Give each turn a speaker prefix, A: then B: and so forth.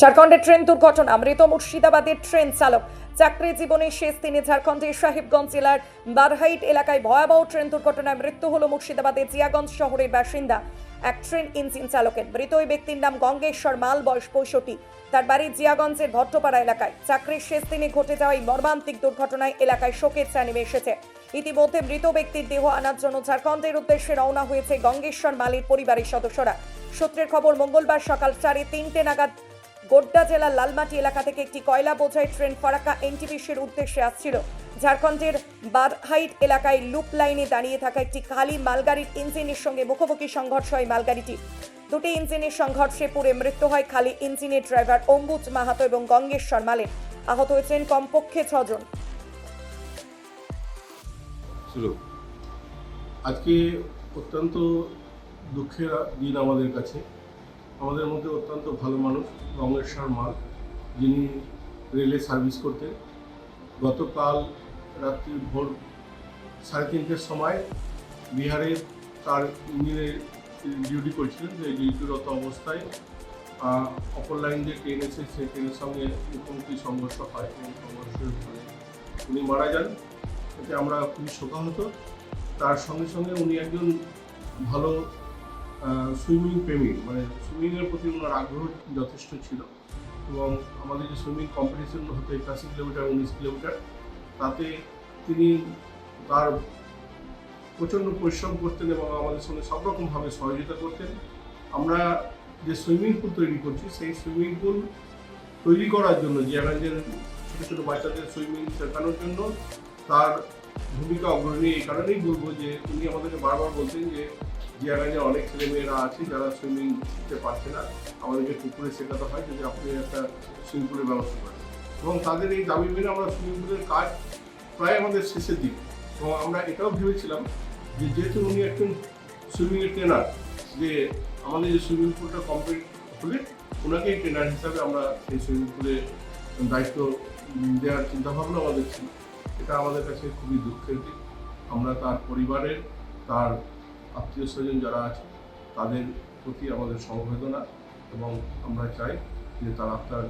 A: ঝাড়খণ্ডের ট্রেন দুর্ঘটনা, মৃত মুর্শিদাবাদের ট্রেন চালক। চাকরি জীবনের শেষ দিনে ঝাড়খণ্ডের সাহেবগঞ্জ জেলার বারহাইট এলাকায় ভয়াবহ ট্রেন দুর্ঘটনায় মৃত্যু হল মুর্শিদাবাদের জিয়াগঞ্জ শহরের বাসিন্দা। এক ট্রেন ইঞ্জিন চালকের, মৃত ওই ব্যক্তির নাম গঙ্গেশ্বর মাল, বয়স পঁয়ষট্টি। তার বাড়ি জিয়াগঞ্জের ভট্টপাড়া এলাকায়। চাকরির শেষ দিনে ঘটে যাওয়া এই মর্মান্তিক দুর্ঘটনায় এলাকায় শোকের চা নেমে এসেছে ইতিমধ্যে মৃত ব্যক্তির দেহ আনার জন্য ঝাড়খণ্ডের উদ্দেশ্যে রওনা হয়েছে গঙ্গেশ্বর মালির পরিবারের সদস্যরা। সূত্রের খবর, মঙ্গলবার সকাল সাড়ে তিনটে নাগাদ গোড্ডা জেলার লালমাটি এলাকা থেকে একটি কয়লা বোঝাই ট্রেন ফারাক্কা এনটিপিসির উদ্দেশ্যে আসছিল। ঝাড়খণ্ডের বাদহাইট এলাকায় লুপ লাইনে দাঁড়িয়ে থাকা একটি খালি মালগাড়ির ইঞ্জিনের সঙ্গে মুখোমুখি সংঘর্ষ হয় মালগাড়িটি। দুটি ইঞ্জিনের সংঘর্ষে পুড়ে মৃত্যু হয় খালি ইঞ্জিনের ড্রাইভার অম্বুজ মাহাতো এবং গঙ্গেশ্বর মালের। আহত হয়েছেন কমপক্ষে ছজন।
B: আজকে অত্যন্ত দুঃখের দিন আমাদের কাছে। আমাদের মধ্যে অত্যন্ত ভালো মানুষ রমেশ্বর মাল যিনি রেলে সার্ভিস করতেন। গতকাল রাত্রি ভোর সাড়ে তিনটের সময় বিহারে তার ইঞ্জিনে ডিউটি করছিলেন যে ডিউটিরত অবস্থায় অপর লাইন যে ট্রেন এসে সেই ট্রেনের সঙ্গে মুখোমুখি সংঘর্ষ হয় এবং সংঘর্ষের ফলে উনি মারা যান। এতে আমরা খুবই শোকাহত। তার সঙ্গে সঙ্গে উনি একজন ভালো সুইমিং প্রেমী মানে সুইমিংয়ের প্রতি ওনার আগ্রহ যথেষ্ট ছিল। এবং আমাদের যে সুইমিং কম্পিটিশন হতো একাশি কিলোমিটার উনিশ কিলোমিটার, তাতে তিনি তার প্রচণ্ড পরিশ্রম করতেন এবং আমাদের সঙ্গে সব রকমভাবে সহযোগিতা করতেন। আমরা যে সুইমিং পুল তৈরি করছি, সেই সুইমিং পুল তৈরি করার জন্য জিয়াগঞ্জের ছোটো ছোটো বাচ্চাদের সুইমিং শেখানোর জন্য তার ভূমিকা অগ্রণী এই কারণেই বলব যে উনি আমাদেরকে বারবার বলতেন যে জিয়াগঞ্জে অনেক ছেলেমেয়েরা আছে যারা সুইমিং শিখতে পারছে না। আমাদেরকে পুকুরে শেখাতে হয় যদি আপনি একটা সুইমিং পুলের ব্যবস্থা করেন। এবং তাদের এই দাবি মেনে আমরা সুইমিং পুলের কাজ প্রায় আমাদের শেষের দিকে। এবং আমরা এটাও ভেবেছিলাম যে যেহেতু উনি একজন সুইমিংয়ের ট্রেনার, যে আমাদের যে সুইমিং পুলটা কমপ্লিট হলে ওনাকেই ট্রেনার হিসাবে আমরা এই সুইমিং পুলে দায়িত্ব দেওয়ার চিন্তাভাবনা আমাদের ছিল। এটা আমাদের কাছে খুবই দুঃখের দিক। আমরা তার পরিবারের, তার আত্মীয় স্বজন যারা আছে, তাদের প্রতি আমাদের সমবেদনা এবং আমরা চাই যে তার আত্মার